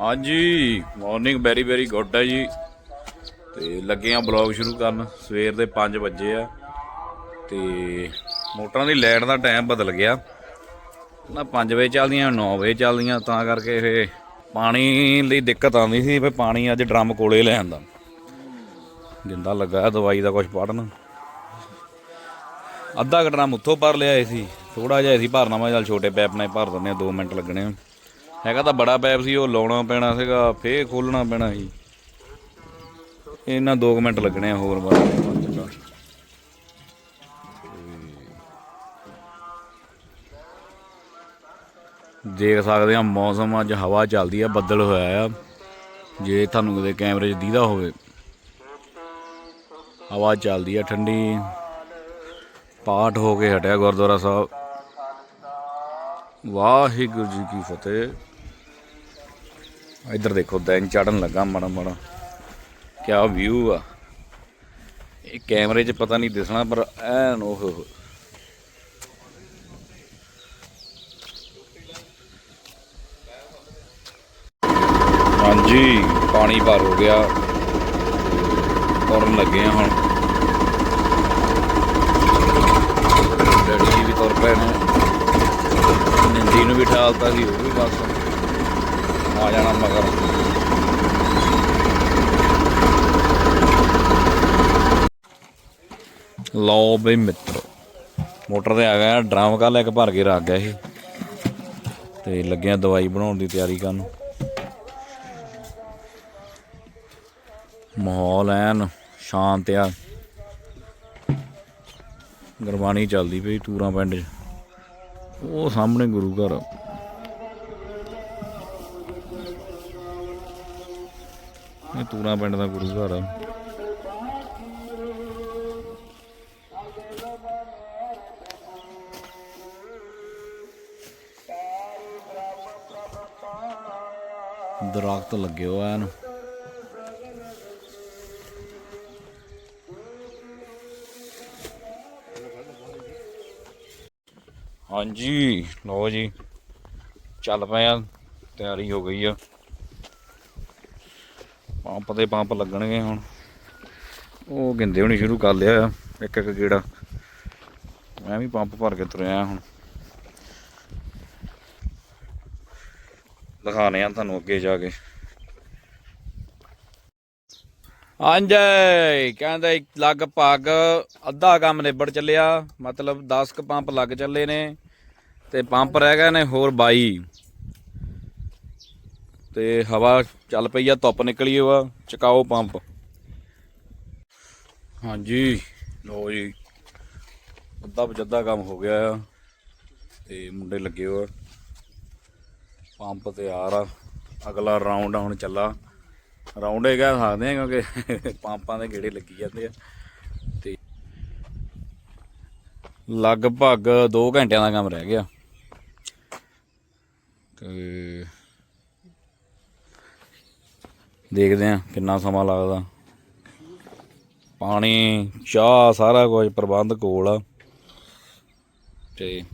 ਹਾਂਜੀ morning very very good ਹੈ ਜੀ। ਤੇ ਲੱਗੇ ਆ ਬਲੌਗ ਸ਼ੁਰੂ ਕਰਨ, ਸਵੇਰ ਦੇ 5 ਵਜੇ ਆ। ਤੇ ਮੋਟਰਾਂ ਦੀ ਲਾਈਟ ਦਾ ਟਾਈਮ ਬਦਲ ਗਿਆ। ਨਾ 5 ਵਜੇ ਚੱਲਦੀਆਂ 9 ਵਜੇ ਚੱਲਦੀਆਂ, ਤਾਂ ਕਰਕੇ ਇਹ ਪਾਣੀ ਲਈ ਦਿੱਕਤ ਆਉਂਦੀ ਸੀ, ਵੀ ਪਾਣੀ ਅੱਜ ਡਰਮ ਕੋਲੇ ਲੈ ਆਂਦਾ ਜਿੰਦਾ ਲੱਗਾ ਦਵਾਈ ਦਾ ਕੁਝ ਪੜਨ ਅੱਧਾ ਕੁ ਡਰਮ ਉੱਥੋਂ ਭਰ ਲਿਆਏ ਸੀ ਥੋੜਾ ਜਿਹਾ ਸੀ ਭਰਨਾ, ਮੈਂ ਚੱਲ ਛੋਟੇ ਪੈਪ ਨਾਲ ਭਰ ਦਿੰਦੇ ਆ 2 ਮਿੰਟ ਲੱਗਣੇ ਆ। ਹੈਗਾ ਤਾਂ ਬੜਾ ਪੈਪ ਸੀ, ਉਹ ਲਾਉਣਾ ਪੈਣਾ ਸੀਗਾ, ਫੇਰ ਖੋਲਣਾ ਪੈਣਾ ਸੀ। ਇਹਨਾਂ 2 ਮਿੰਟ ਲੱਗਣੇ ਆ ਹੋਰ ਬਸ ਦੇਖ ਸਕਦੇ ਆ ਮੌਸਮ, ਅੱਜ ਹਵਾ ਚੱਲਦੀ ਆ, ਬੱਦਲ ਹੋਇਆ ਆ। ਜੇ ਤੁਹਾਨੂੰ ਕਿਤੇ ਕੈਮਰੇ 'ਚ ਦੀਦਾ ਹੋਵੇ। ਹਵਾ ਚੱਲਦੀ ਆ ਠੰਡੀ। ਪਾਠ ਹੋ ਕੇ ਹਟਿਆ ਗੁਰਦੁਆਰਾ ਸਾਹਿਬ। ਵਾਹਿਗੁਰੂ ਜੀ ਕੀ ਫਤਿਹ। ਇੱਧਰ ਦੇਖੋ, ਦਿਨ ਚੜਨ ਲੱਗਾ ਮਾੜਾ ਮਾੜਾ। ਕਿਆ ਵਿਊ ਆ। ਇਹ ਕੈਮਰੇ 'ਚ ਪਤਾ ਨਹੀਂ ਦਿਸਣਾ, ਪਰ ਐਨ ਉਹ ਹਾਂਜੀ, ਪਾਣੀ ਭਰ ਹੋ ਗਿਆ। ਤੁਰਨ ਲੱਗੇ ਆ ਹੁਣ। ਡੈਡੀ ਵੀ ਤੁਰ ਪਏ ਨੇ। ਨਿੰਦੀ ਨੂੰ ਵੀ ਠਾਲਤਾ ਸੀ, ਉਹ ਵੀ ਬਸ। ਆ ਜਾਣਾ ਮਗਰ ਲਓ ਬਈ ਮਿੱਤਰੋ, ਮੋਟਰ ਤੇ ਆ ਗਿਆ, ਡਰਮ ਕੱਲ ਇੱਕ ਭਰ ਕੇ ਰੱਖ ਗਿਆ ਸੀ। ਤੇ ਲੱਗਿਆ ਦਵਾਈ ਬਣਾਉਣ ਦੀ ਤਿਆਰੀ ਕਰਨ। ਮਾਹੌਲ ਐਨ ਸ਼ਾਂਤ ਆ। ਗੁਰਬਾਣੀ ਚੱਲਦੀ ਪਈ ਟੂਰਾਂ ਪਿੰਡ 'ਚ। ਉਹ ਸਾਹਮਣੇ ਗੁਰੂ ਘਰ। ਇਹ ਤੂਰਾਂ ਪਿੰਡ ਦਾ ਗੁਰੂ ਘਰ ਆ। ਦਰਖਤ ਲੱਗੇ ਹੋਏ ਹਨ ਹਾਂਜੀ, ਲਓ ਜੀ। ਚੱਲ ਪਏ ਆ, ਤਿਆਰੀ ਹੋ ਗਈ ਆ। ਪੰਪ ਤੇ ਪੰਪ ਲੱਗਣਗੇ ਹੁਣ। ਉਹ ਗਿੰਦੇ ਹੋਣੀ ਸ਼ੁਰੂ ਕਰ ਲਿਆ ਆ ਇੱਕ ਇੱਕ ਗੇੜਾ। ਮੈਂ ਵੀ ਪੰਪ ਭਰ ਕੇ ਤੁਰਿਆ ਹੁਣ। ਦਿਖਾਣੇ ਆ ਤੁਹਾਨੂੰ ਅੱਗੇ ਜਾ ਕੇ। ਹਾਂਜੀ, ਕਹਿੰਦੇ ਲਗਭਗ ਅੱਧਾ ਕੰਮ ਨਿਬੜ ਚੱਲਿਆ। ਮਤਲਬ 10 ਕ ਪੰਪ ਲੱਗ ਚੱਲੇ ਨੇ ਤੇ ਪੰਪ ਰਹਿ ਗਏ ਨੇ ਹੋਰ 22 ਤੇ ਹਵਾ ਚੱਲ ਪਈ ਆ, ਧੁੱਪ ਨਿਕਲੀ ਵਾ, ਚਕਾਓ ਪੰਪ। ਹਾਂਜੀ ਲੋ ਜੀ, ਅੱਧਾ ਪਜੱਦਾ ਕੰਮ ਹੋ ਗਿਆ ਆ, ਤੇ ਮੁੰਡੇ ਲੱਗੇ ਹੋ ਪੰਪ ਤਿਆਰ ਆ ਅਗਲਾ ਰਾਉਂਡ ਹੁਣ ਚੱਲਾ। ਰਾਉਂਡ ਹੀ ਕਹਿ ਸਕਦੇ ਆ ਕਿਉਂਕਿ ਪੰਪਾਂ ਦੇ ਗੇੜੇ ਲੱਗੀ ਜਾਂਦੇ ਆ। ਤੇ ਲਗਭਗ 2 ਘੰਟਿਆਂ ਦਾ ਕੰਮ ਰਹਿ ਗਿਆ। ਤੇ ਦੇਖਦੇ ਆ ਕਿੰਨਾ ਸਮਾਂ ਲੱਗਦਾ। ਪਾਣੀ, ਚਾਹ ਸਾਰਾ ਕੁਝ ਪ੍ਰਬੰਧ ਕੋਲ ਆ। ਤੇ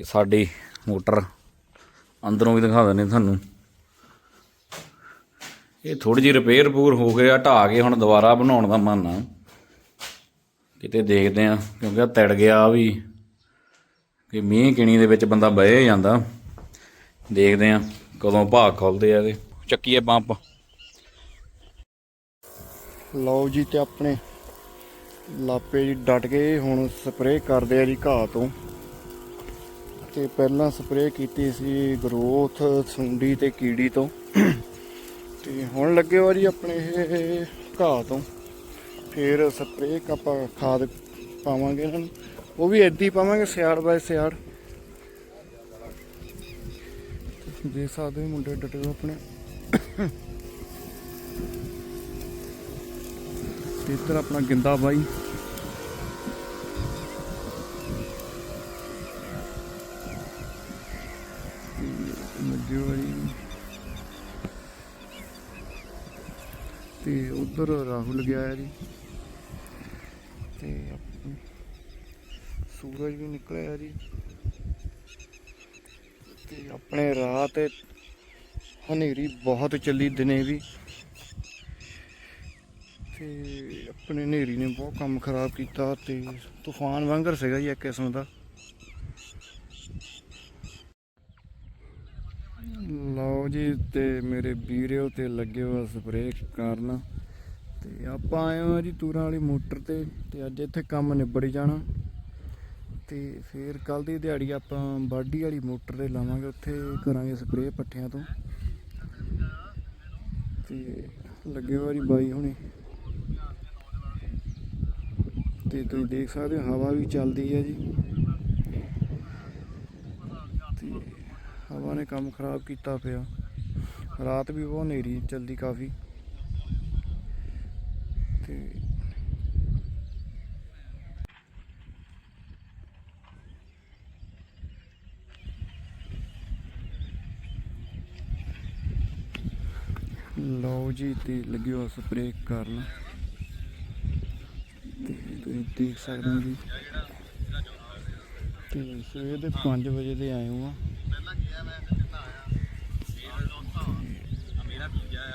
ਇਹ ਸਾਡੀ ਮੋਟਰ ਅੰਦਰੋਂ ਵੀ ਦਿਖਾ ਦਿੰਦੇ ਤੁਹਾਨੂੰ। ਇਹ ਥੋੜੀ ਜਿਹੀ ਰਿਪੇਅਰ ਪੂਰ ਹੋ ਗਿਆ ਢਾ ਕੇ ਹੁਣ ਦੁਬਾਰਾ ਬਣਾਉਣ ਦਾ ਮਨ ਆ। ਕਿਤੇ ਦੇਖਦੇ ਆ ਕਿਉਂਕਿ ਆ ਤੜ ਗਿਆ ਵੀ ਕਿ ਮੀਂਹ ਕਿਣੀ ਦੇ ਵਿੱਚ ਬੰਦਾ ਬਹਿ ਜਾਂਦਾ। ਦੇਖਦੇ ਆ ਕਦੋਂ ਭਾਗ ਖੁੱਲਦੇ ਆ ਇਹਦੇ। ਚੱਕੀਏ ਪੰਪ ਲਓ ਜੀ ਤੇ ਆਪਣੇ ਲਾਪੇ ਜੀ ਡਟ ਕੇ ਹੁਣ ਸਪਰੇਅ ਕਰਦੇ ਆ ਜੀ ਘਾਹ ਤੋਂ। ਤੇ ਪਹਿਲਾਂ ਸਪਰੇਅ ਕੀਤੀ ਸੀ ਗਰੋਥ ਸੁੰਡੀ ਤੇ ਕੀੜੀ ਤੋਂ। ਤੇ ਹੁਣ ਲੱਗੇ ਹੋ ਜੀ ਆਪਣੇ ਇਹ ਘਾਹ ਤੋਂ। ਫਿਰ ਸਪਰੇਅ ਆਪਾਂ ਖਾਦ ਪਾਵਾਂਗੇ ਇਹਨਾਂ ਨੂੰ। ਉਹ ਵੀ ਏਦਾਂ ਹੀ ਪਾਵਾਂਗੇ, ਸਿਆੜ ਬਾਏ ਸਿਆੜ। ਦੇਖ ਸਕਦੇ ਮੁੰਡੇ ਡਟੇ ਹੋਏ ਆਪਣੇ। ਇੱਧਰ ਆਪਣਾ ਗਿੰਦਾ ਬਾਈ। ਮੱਜੋ ਵਾਲੀ ਤੇ ਉਧਰ ਰਾਹੁਲ ਗਿਆ ਹੈ ਜੀ। ਤੇ ਸੂਰਜ ਵੀ ਨਿਕਲਿਆ ਜੀ। ਤੇ ਆਪਣੇ ਰਾਹ ਤੇ ਹਨੇਰੀ ਬਹੁਤ ਚੱਲੀ ਦਿਨੇ ਵੀ। ਤੇ ਆਪਣੇ ਹਨੇਰੀ ਨੇ ਬਹੁਤ ਕੰਮ ਖਰਾਬ ਕੀਤਾ ਤੇ ਤੂਫਾਨ ਵਾਂਗਰ ਸੀਗਾ ਜੀ ਇੱਕ ਕਿਸਮ ਦਾ। ਲਓ ਜੀ ਤੇ ਮੇਰੇ ਵੀਰਿਓ ਤੇ ਲੱਗੇ ਹੋਏ ਸਪਰੇਅ ਕਰਨ। ਤੇ ਆਪਾਂ ਆਏ ਹਾਂ ਜੀ ਤੂਰਾਂ ਵਾਲੀ ਮੋਟਰ ਤੇ ਤੇ ਅੱਜ ਇੱਥੇ ਕੰਮ ਨਿਬੜੀ ਜਾਣਾ। ਤੇ ਫਿਰ ਕੱਲ ਦੀ ਦਿਹਾੜੀ ਆਪਾਂ ਬਾਡੀ ਵਾਲੀ ਮੋਟਰ ਤੇ ਲਾਵਾਂਗੇ, ਉੱਥੇ ਕਰਾਂਗੇ ਸਪਰੇਅ ਪੱਠਿਆਂ ਤੋਂ। ਤੇ ਲੱਗੇ ਹੋਏ ਜੀ ਬਾਈ ਹੁਣੇ। ਤੇ ਤੁਸੀਂ ਦੇਖ ਸਕਦੇ ਹੋ, ਹਵਾ ਵੀ ਚੱਲਦੀ ਹੈ ਜੀ। ਤੇ ਹਵਾ ਨੇ ਕੰਮ ਖਰਾਬ ਕੀਤਾ ਪਿਆ। ਰਾਤ ਵੀ ਬਹੁਤ ਹਨੇਰੀ ਚੱਲਦੀ ਕਾਫੀ। ਤੇ ਲਓ ਜੀ, ਤੇ ਲੱਗੇ ਹੋ ਕਰਨ। ਤੇ ਤੁਸੀਂ ਦੇਖ ਸਕਦੇ ਹੋ ਜੀ। ਤੇ ਸਵੇਰ ਦੇ 5 ਵਜੇ ਦੇ ਆਏ ਹਾਂ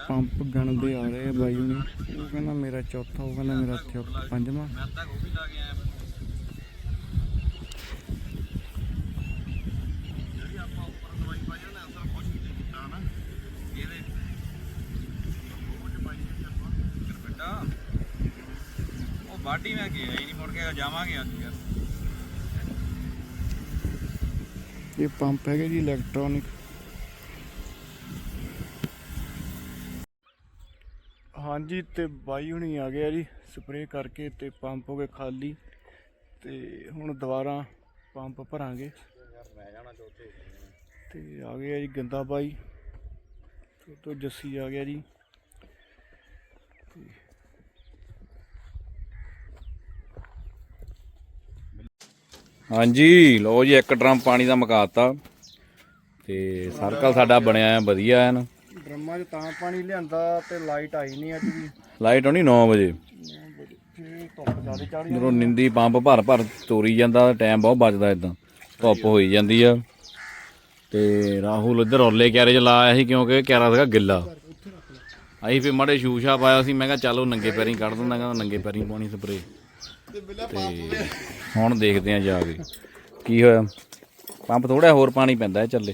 ਪੰਪ ਗਣਦੇ ਆ ਰਹੇ ਬਾਈ ਹੁਣੀ। ਉਹ ਕਹਿੰਦਾ ਮੇਰਾ ਚੌਥਾ, ਉਹ ਕਹਿੰਦਾ ਮੇਰਾ ਪੰਜਵਾਂ ਉਹ ਬਾਡੀ ਮੈਂ ਗਿਆ ਹੀ ਨਹੀਂ, ਮੁੜ ਕੇ ਜਾਵਾਂਗੇ ਅੱਜ ਯਾਰ। ਇਹ ਪੰਪ ਹੈਗੇ ਜੀ ਇਲੈਕਟ੍ਰੋਨਿਕ ਹਾਂਜੀ, ਤੇ ਬਾਈ ਹੁਣੀ ਆ ਗਿਆ ਜੀ ਸਪਰੇਅ ਕਰਕੇ ਤੇ ਪੰਪ ਹੋ ਗਏ ਖਾਲੀ। ਤੇ ਹੁਣ ਦੁਬਾਰਾ ਪੰਪ ਭਰਾਂਗੇ। ਤੇ ਆ ਗਿਆ ਜੀ ਗੰਦਾ ਬਾਈ। ਤੇ ਤੋਂ ਜੱਸੀ ਆ ਗਿਆ ਜੀ। ਹਾਂਜੀ ਲਓ ਜੀ ਇੱਕ ਡਰਮ ਪਾਣੀ ਦਾ ਮਕਾਤਾ। ਤੇ ਸਰਕਲ ਸਾਡਾ ਬਣਿਆ ਆ ਵਧੀਆ ਐਨ ਡਰਮਾਂ 'ਚ ਤਾਂ ਪਾਣੀ ਲਿਆਂਦਾ ਤੇ ਲਾਈਟ ਆਈ ਨਹੀਂ ਅੱਜ ਵੀ। ਲਾਈਟ ਆਉਣੀ 9 ਵਜੇ। ਜਦੋਂ ਨਿੰਦੀ ਪੰਪ ਭਰ ਭਰ ਤੋਰੀ ਜਾਂਦਾ ਟਾਈਮ ਬਹੁਤ ਬਚਦਾ ਇਦਾਂ ਧੁੱਪ ਹੋਈ ਜਾਂਦੀ ਆ। ਤੇ ਰਾਹੁਲ ਇੱਧਰ ਔਰਲੇ ਕਿਆਰੇ ਚ ਲਾਇਆ ਸੀ ਕਿਉਂਕਿ ਕਿਆਰਾ ਸੀਗਾ ਗਿੱਲਾ। ਅਸੀਂ ਫਿਰ ਮਾੜੇ ਸ਼ੂਸ਼ਾ ਪਾਇਆ ਸੀ ਮੈਂ ਕਿਹਾ ਚੱਲ ਨੰਗੇ ਪੈਰੀਂ ਕੱਢ ਦਿੰਦਾ ਕਹਿੰਦਾ ਨੰਗੇ ਪੈਰੀਂ ਪਾਣੀ ਸਪਰੇ ਤੇ ਹੁਣ ਦੇਖਦੇ ਆ ਜਾ ਕੇ। ਕੀ ਹੋਇਆ? ਪੰਪ ਥੋੜਾ ਹੋਰ ਪਾਣੀ ਪੈਂਦਾ ਚੱਲੇ।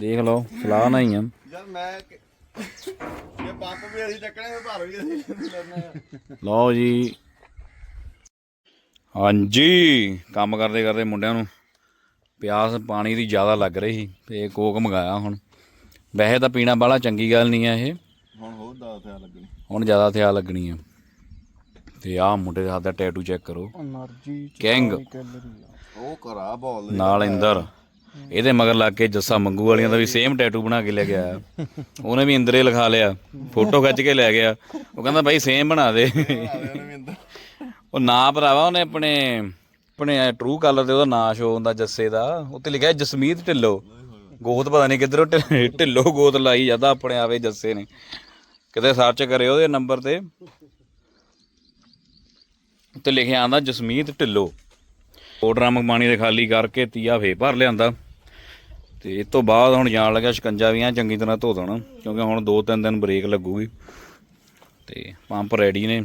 ਦੇਖ ਲਓ ਸਲਾਹ ਨਾ ਹੀ ਆ। ਯਾਰ ਮੈਂ ਇਹ ਪੰਪ ਵੀ ਅਸੀਂ ਚੱਕਣੇ ਭਰ ਵੀ ਅਸੀਂ ਆ। ਲਓ ਜੀ। ਹਾਂਜੀ ਕੰਮ ਕਰਦੇ ਕਰਦੇ ਮੁੰਡਿਆਂ ਨੂੰ ਪਿਆਸ ਪਾਣੀ ਦੀ ਜ਼ਿਆਦਾ ਲੱਗ ਰਹੀ ਸੀ ਤੇ ਕੋਕ ਮੰਗਾਇਆ ਹੁਣ। ਵੈਸੇ ਤਾਂ ਪੀਣਾ ਬਾਲਾ ਚੰਗੀ ਗੱਲ ਨਹੀਂ ਆ ਇਹ। ਹੁਣ ਹੋਰ ਦਾ ਥਿਆ ਲੱਗਣੀ। ਹੁਣ ਜ਼ਿਆਦਾ ਥਿਆ ਲੱਗਣੀ ਆ। ਤੇ ਆਹ ਮੁੰਡੇ ਦੇ ਹੱਥ ਟੈਟੂ ਚੈੱਕ ਕਰੋ। એનર્ਜੀ ਉਹ ਕਰਾ ਬੋਲ ਨਾਲ ਇੰਦਰ। ਇਹਦੇ ਮਗਰ ਲੱਗ ਕੇ ਜੱਸਾ ਮੰਗੂ ਵਾਲੀਆਂ ਦਾ ਵੀ ਸੇਮ ਟੈਟੂ ਬਣਾ ਕੇ ਲੈ ਗਿਆ ਉਹਨੇ ਵੀ ਇੰਦਰੇ ਲਿਖਾ ਲਿਆ। ਫੋਟੋ ਖਿੱਚ ਕੇ ਲੈ ਗਿਆ। ਉਹ ਕਹਿੰਦਾ ਭਾਈ ਸੇਮ ਬਣਾ ਦੇ। ਉਹ ਨਾਂ ਭਰਾਵਾ ਉਹਨੇ ਆਪਣੇ ਆਪਣੇ ਟਰੂ ਕਾਲਰ ਤੇ ਉਹਦਾ ਨਾਂ ਸ਼ੋ ਹੁੰਦਾ ਜੱਸੇ ਦਾ। ਉੱਤੇ ਲਿਖਿਆ ਜਸਮੀਤ ਢਿੱਲੋ। ਗੋਤ ਪਤਾ ਨਹੀਂ ਕਿੱਧਰੋਂ ਢਿ- ਢਿੱਲੋ ਗੋਤ ਲਾਈ ਜਾਂਦਾ ਆਪਣੇ ਆਵੇ ਜੱਸੇ ਨੇ। ਕਿਤੇ ਸਰਚ ਕਰਿਓ ਉਹਦੇ ਨੰਬਰ ਤੇ। ਉੱਤੇ ਲਿਖਿਆ ਆਂਦਾ, ਜਸਮੀਤ ਢਿੱਲੋ। ਉਹ ਡਰਮ ਪਾਣੀ ਦੇ ਖਾਲੀ ਕਰਕੇ ਤੀਆ ਫੇ ਭਰ ਲਿਆਂਦਾ। ਤੇ ਇਸ ਤੋਂ ਬਾਅਦ ਹੁਣ ਜਾਣ ਲੱਗਾ ਸ਼ਿਕੰਜਾ ਵੀ ਐਂ ਚੰਗੀ ਤਰ੍ਹਾਂ ਧੋ ਦੇਣਾ, ਕਿਉਂਕਿ ਹੁਣ 2-3 ਦਿਨ ਬ੍ਰੇਕ ਲੱਗੂਗੀ। ਤੇ ਪੰਪ ਰੈਡੀ ਨੇ।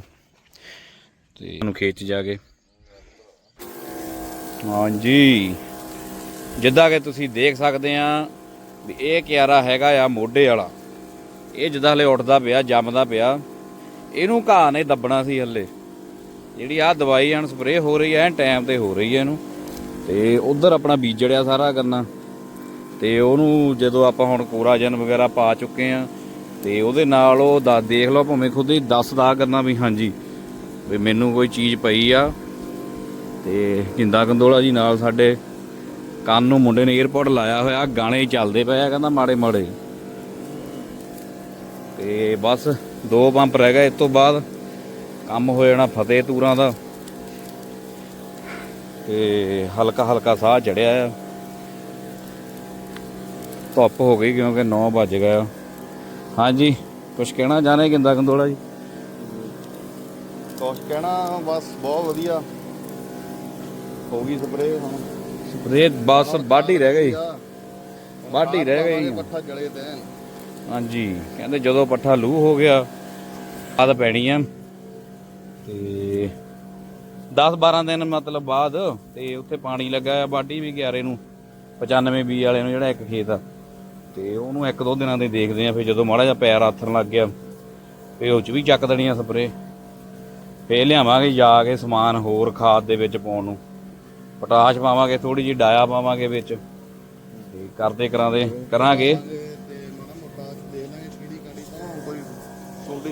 ਤੇ ਇਹਨੂੰ ਖੇਚ ਜਾ ਕੇ। ਹਾਂਜੀ। ਜਿੱਦਾਂ ਕਿ ਤੁਸੀਂ ਦੇਖ ਸਕਦੇ ਆ ਵੀ ਇਹ ਕਿਆਰਾ ਹੈਗਾ ਆ ਮੋਢੇ ਵਾਲਾ। ਇਹ ਜਿੱਦਾਂ ਹਲੇ ਉੱਠਦਾ ਪਿਆ, ਜੰਮਦਾ ਪਿਆ। ਇਹਨੂੰ ਘਾਹ ਨੇ ਦੱਬਣਾ ਸੀ ਹਲੇ। ਜਿਹੜੀ ਆ ਦਵਾਈ ਹਣ ਸਪਰੇਅ ਹੋ ਰਹੀ ਐ ਟਾਈਮ ਤੇ ਹੋ ਰਹੀ ਹੈ ਇਹਨੂੰ। ਤੇ ਉਧਰ ਆਪਣਾ ਬੀਜੜਿਆ ਸਾਰਾ ਕਰਨਾ ਤੇ ਉਹਨੂੰ ਜਦੋਂ ਆਪਾਂ ਹੁਣ ਕੋਰਾਜਨ ਵਗੈਰਾ ਪਾ ਚੁੱਕੇ ਆ, ਤੇ ਉਹਦੇ ਨਾਲ ਉਹ ਦਾ, ਦੇਖ ਲਓ ਭਾਵੇਂ ਖੁਦ ਹੀ ਦੱਸਦਾ ਕਰਨਾ ਵੀ, ਹਾਂਜੀ, ਵੀ ਮੈਨੂੰ ਕੋਈ ਚੀਜ਼ ਪਈ ਆ। ਤੇ ਜਿੰਦਾ ਕੰਦੋਲਾ ਜੀ ਨਾਲ ਸਾਡੇ ਕੰਨ ਨੂੰ ਮੁੰਡੇ ਨੇ 에어ਪੋਰਟ ਲਾਇਆ ਹੋਇਆ, ਗਾਣੇ ਚੱਲਦੇ ਪਏ ਆ, ਕਹਿੰਦਾ ਮਾੜੇ ਮਾੜੇ। ਤੇ ਬਸ ਦੋ ਪੰਪ ਰਹਿ ਗਏ, ਇਸ ਤੋਂ ਬਾਅਦ ਕੰਮ ਹੋ ਜਾਣਾ ਫਤਿਹ ਤੂਰਾਂ ਦਾ। ਤੇ ਹਲਕਾ ਹਲਕਾ ਸਾਹ ਚੜਿਆ ਆ। ਧੁੱਪ ਹੋ ਗਈ ਕਿਉਂਕਿ 9 ਵੱਜ ਗਿਆ ਹਾਂਜੀ ਕੁਝ ਕਹਿਣਾ ਚਾਹਨੇ ਕਿੰਦਾ ਕੰਦੋਲਾ ਜੀ? ਕੁਛ ਕਹਿਣਾ ਬਸ ਬਹੁਤ ਵਧੀਆ। ਹੋ ਗਈ ਸਪਰੇਅ ਹੁਣ। ਸਪਰੇ ਬਸ ਬਾਢੀ ਰਹਿ ਗਈ। ਵਾਢੀ ਰਹਿ ਗਈ। ਪੱਠਾ ਜਲੇ ਤੇ ਹਾਂਜੀ ਕਹਿੰਦੇ ਜਦੋਂ ਪੱਠਾ ਲੂ ਹੋ ਗਿਆ ਆਦ ਪੈਣੀ ਆ। ਤੇ 10 12 ਦਿਨ ਮਤਲਬ ਬਾਅਦ ਤੇ ਉੱਥੇ ਪਾਣੀ ਲੱਗਾ ਆ, ਬਾਡੀ ਵੀ 11 ਨੂੰ 95 ਬੀ ਵਾਲੇ ਨੂੰ ਜਿਹੜਾ ਇੱਕ ਖੇਤ ਆ। ਤੇ ਉਹਨੂੰ ਇੱਕ ਦੋ ਦਿਨਾਂ ਦੇ ਦੇਖਦੇ ਆ, ਫਿਰ ਜਦੋਂ ਮਾੜਾ ਜਿਹਾ ਪੈਰ ਆਥਣ ਲੱਗ ਗਿਆ ਫੇ ਉਹ ਚ ਵੀ ਚੱਕ ਦੇਣੀ ਆ ਸਪਰੇ ਫੇਰ ਲਿਆਵਾਂਗੇ ਜਾ ਕੇ ਸਮਾਨ ਹੋਰ ਖਾਦ ਦੇ ਵਿੱਚ ਪਾਉਣ ਨੂੰ। ਪਟਾਸ਼ ਪਾਵਾਂਗੇ ਥੋੜੀ ਜਿਹੀ ਡਾਇਆ ਪਾਵਾਂਗੇ ਵਿੱਚ। ਤੇ ਕਰਦੇ ਕਰਾਂਦੇ ਕਰਾਂਗੇ।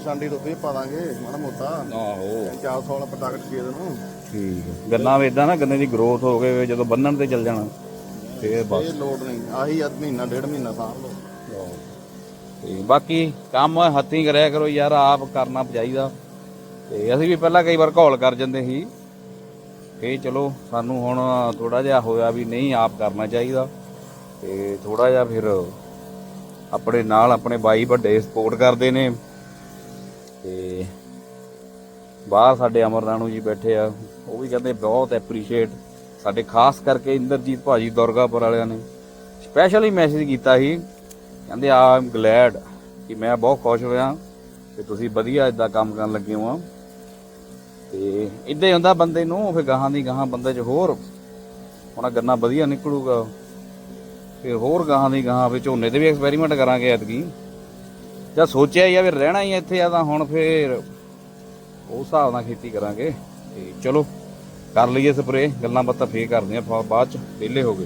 ਸਾਂਡੀ ਤੋਂ ਫੇਰ ਪਾ ਦਾਂਗੇ ਮਾੜਾ ਮੋਟਾ। ਆਹੋ। 400 ਵਾਲਾ ਪ੍ਰੋਡਕਟ ਦੇ ਦੇਣਾ। ਠੀਕ ਹੈ। ਗੰਨਾ ਵੀ ਇਦਾਂ ਨਾ ਗੰਨੇ ਦੀ ਗਰੋਥ ਹੋ ਗਏ ਜਦੋਂ ਬੰਨਣ ਤੇ ਚੱਲ ਜਾਣਾ ਫੇਰ ਬਸ। ਇਹ ਲੋਡ ਨਹੀਂ। ਆਹੀ ਅੱਧ ਮਹੀਨਾ ਡੇਢ ਮਹੀਨਾ ਸਾਂਭ ਲਓ। ਤੇ ਬਾਕੀ ਕੰਮ ਹੱਥੀਂ ਕਰਿਆ ਕਰੋ ਯਾਰ ਆਪ ਕਰਨਾ ਚਾਹੀਦਾ। ਤੇ ਅਸੀਂ ਵੀ ਪਹਿਲਾਂ ਕਈ ਵਾਰ ਘੋਲ ਕਰ ਜਾਂਦੇ ਸੀ। ਫੇ ਚਲੋ ਸਾਨੂੰ ਹੁਣ ਥੋੜਾ ਜਿਹਾ ਹੋਇਆ ਵੀ ਨਹੀਂ ਆਪ ਕਰਨਾ ਚਾਹੀਦਾ। ਤੇ ਥੋੜਾ ਜਿਹਾ ਫਿਰ ਆਪਣੇ ਨਾਲ ਆਪਣੇ ਬਾਈ ਵੱਡੇ ਸਪੋਰਟ ਕਰਦੇ ਨੇ। ਤੇ ਬਾਹਰ ਸਾਡੇ ਅਮਰ ਰਾਣੂ ਜੀ ਬੈਠੇ ਆ, ਉਹ ਵੀ ਕਹਿੰਦੇ ਬਹੁਤ ਐਪਰੀਸ਼ੀਏਟ ਸਾਡੇ, ਖਾਸ ਕਰਕੇ ਇੰਦਰਜੀਤ ਭਾਜੀ ਦੁਰਗਾਪੁਰ ਵਾਲਿਆਂ ਨੇ ਸਪੈਸ਼ਲੀ ਮੈਸੇਜ ਕੀਤਾ ਸੀ, ਕਹਿੰਦੇ ਆ ਐਮ ਗਲੈਡ ਕਿ ਮੈਂ ਬਹੁਤ ਖੁਸ਼ ਹੋਇਆ ਕਿ ਤੁਸੀਂ ਵਧੀਆ ਇਦਾਂ ਕੰਮ ਕਰਨ ਲੱਗੇ ਹੋ ਆ। ਤੇ ਇਦਾਂ ਹੀ ਹੁੰਦਾ ਬੰਦੇ ਨੂੰ, ਫਿਰ ਗਾਹਾਂ ਦੀ ਗਾਹਾਂ ਬੰਦੇ 'ਚ ਹੋਰ ਹੁਣ ਗੰਨਾ ਵਧੀਆ ਨਿਕਲੂਗਾ। ਫਿਰ ਹੋਰ ਗਾਹਾਂ ਦੀ ਗਾਹਾਂ ਵਿੱਚ ਝੋਨੇ ਤੇ ਵੀ ਐਕਸਪੈਰੀਮੈਂਟ ਕਰਾਂਗੇ ਐਤਕੀ। ਜਾਂ ਸੋਚਿਆ ਹੀ ਆ ਵੀ ਰਹਿਣਾ ਹੀ ਇੱਥੇ ਆ ਤਾਂ ਹੁਣ ਫਿਰ ਉਸ ਹਿਸਾਬ ਨਾਲ ਖੇਤੀ ਕਰਾਂਗੇ। ਤੇ ਚਲੋ, ਕਰ ਲਈਏ ਸਪਰੇ ਗੱਲਾਂ ਬਾਤਾਂ ਫੇਰ ਕਰਦੇ ਆ ਬਾਅਦ ਚ, ਵਿਹਲੇ ਹੋ ਗਏ।